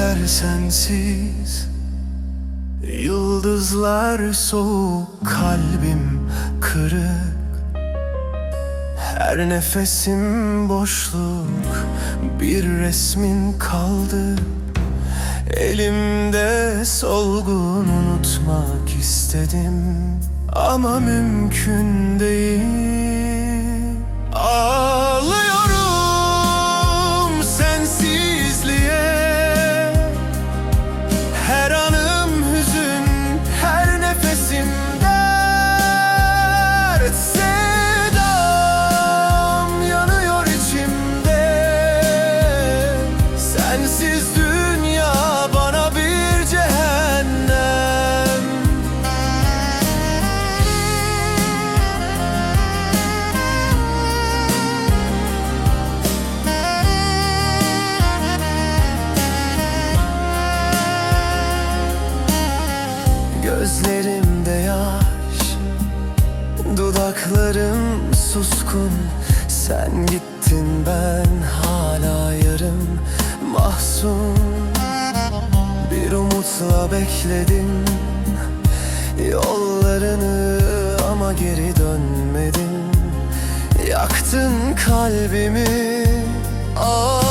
Geceler sensiz. Yıldızlar soğuk Kalbim kırık. Her nefesim boşluk Bir resmin kaldı. Elimde solgun unutmak istedim Ama mümkün değil. Dünya bana bir cehennem. Gözlerimde yaş Dudaklarım suskun. Sen gittin ben hala yarım mahzun Bir umutla bekledim Yollarını ama geri dönmedin. Yaktın kalbimi Ah